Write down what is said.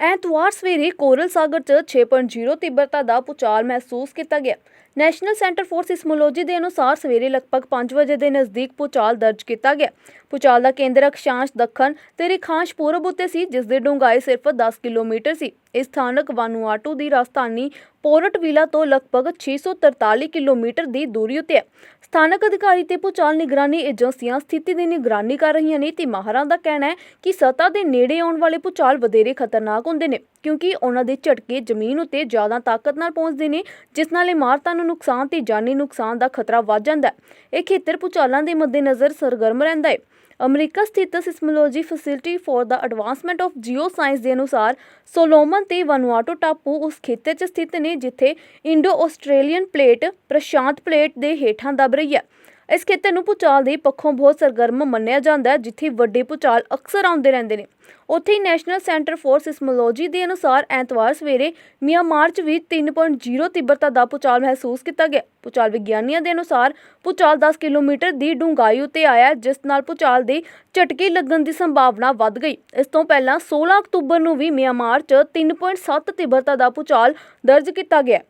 ਐਤਵਾਰ ਸਵੇਰੇ ਕੋਰਲ ਸਾਗਰ 'ਚ 6.0 ਤੀਬਰਤਾ ਦਾ ਭੂਚਾਲ ਮਹਿਸੂਸ ਕੀਤਾ ਗਿਆ। ਨੈਸ਼ਨਲ ਸੈਂਟਰ ਫੋਰ ਸਿਸਮੋਲੋਜੀ ਦੇ ਅਨੁਸਾਰ ਸਵੇਰੇ ਲਗਭਗ 5 ਵਜੇ ਦੇ ਨਜ਼ਦੀਕ ਭੂਚਾਲ ਦਰਜ ਕੀਤਾ ਗਿਆ। ਭੂਚਾਲ ਦਾ ਕੇਂਦਰ ਅਕਸ਼ਾਂਸ਼ ਦੱਖਣ ਤੇ ਰਿਖਾਂਸ਼ ਪੂਰਬ ਉੱਤੇ ਸੀ, ਜਿਸ ਦੀ ਡੂੰਘਾਈ ਸਿਰਫ 10 ਕਿਲੋਮੀਟਰ ਸੀ। ਇਹ ਸਥਾਨਕ ਵਾਨੂਆਟੂ ਦੀ ਰਾਜਧਾਨੀ ਪੋਰਟਵਿਲਾ ਤੋਂ ਲਗਭਗ 643 ਕਿਲੋਮੀਟਰ ਦੀ ਦੂਰੀ ਉੱਤੇ ਹੈ। ਸਥਾਨਕ ਅਧਿਕਾਰੀ ਤੇ ਭੂਚਾਲ ਨਿਗਰਾਨੀ ਏਜੰਸੀਆਂ ਸਥਿਤੀ ਦੀ ਨਿਗਰਾਨੀ ਕਰ ਰਹੀਆਂ ਨੇ ਤੇ ਮਾਹਰਾਂ ਦਾ ਕਹਿਣਾ ਹੈ ਕਿ ਸਤਾ ਦੇ ਨੇੜੇ ਆਉਣ ਵਾਲੇ ਭੂਚਾਲ ਵਧੇਰੇ ਖਤਰਨਾਕ ਹੁੰਦੇ ਨੇ, ਕਿਉਂਕਿ ਉਹਨਾਂ ਦੇ ਝਟਕੇ ਜ਼ਮੀਨ ਉੱਤੇ ਜ਼ਿਆਦਾ ਤਾਕਤ ਨਾਲ ਪਹੁੰਚਦੇ ਨੇ, ਜਿਸ ਨਾਲ ਇਮਾਰਤਾਂ ਨੂੰ ਨੁਕਸਾਨ ਤੇ ਜਾਨੀ ਨੁਕਸਾਨ ਦਾ ਖਤਰਾ ਵੱਧ ਜਾਂਦਾ ਹੈ। ਇਹ ਖੇਤਰ ਭੂਚਾਲਾਂ ਦੇ ਮੱਦੇਨਜ਼ਰ ਸਰਗਰਮ ਰਹਿੰਦਾ ਹੈ। ਅਮਰੀਕਾ ਸਥਿਤ seismology facility for the advancement of geoscience ਦੇ ਅਨੁਸਾਰ, ਸੋਲੋਮਨ ਤੇ ਵਨੂਆਟੋ ਟਾਪੂ ਉਸ ਖੇਤਰ 'ਚ ਸਥਿਤ ਨੇ, ਜਿੱਥੇ ਇੰਡੋ ਆਸਟ੍ਰੇਲੀਅਨ ਪਲੇਟ ਪ੍ਰਸ਼ਾਂਤ ਪਲੇਟ ਦੇ ਹੇਠਾਂ ਦਬ ਰਹੀ ਹੈ। ਇਸ ਖੇਤਰ ਨੂੰ ਭੂਚਾਲ ਦੇ ਪੱਖੋਂ ਬਹੁਤ ਸਰਗਰਮ ਮੰਨਿਆ ਜਾਂਦਾ ਹੈ, ਜਿੱਥੇ ਵੱਡੇ ਭੂਚਾਲ ਅਕਸਰ ਆਉਂਦੇ ਰਹਿੰਦੇ ਨੇ। ਉੱਥੇ ਹੀ ਨੈਸ਼ਨਲ ਸੈਂਟਰ ਫੋਰ ਸਿਸਮੋਲੋਜੀ ਦੇ ਅਨੁਸਾਰ ਐਤਵਾਰ ਸਵੇਰੇ ਮਿਆਂਮਾਰ 'ਚ ਵੀ 3.0 ਤੀਬਰਤਾ ਦਾ ਭੂਚਾਲ ਮਹਿਸੂਸ ਕੀਤਾ ਗਿਆ। ਭੂਚਾਲ ਵਿਗਿਆਨੀਆਂ ਦੇ ਅਨੁਸਾਰ ਭੂਚਾਲ 10 ਕਿਲੋਮੀਟਰ ਦੀ ਡੂੰਘਾਈ ਉੱਤੇ ਆਇਆ ਜਿਸ ਨਾਲ ਭੂਚਾਲ ਦੇ ਝਟਕੇ ਲੱਗਣ ਦੀ ਸੰਭਾਵਨਾ ਵੱਧ ਗਈ। ਇਸ ਤੋਂ ਪਹਿਲਾਂ 16 ਅਕਤੂਬਰ ਨੂੰ ਵੀ ਮਿਆਂਮਾਰ 'ਚ 3.7 ਤੀਬਰਤਾ ਦਾ ਭੂਚਾਲ ਦਰਜ ਕੀਤਾ ਗਿਆ।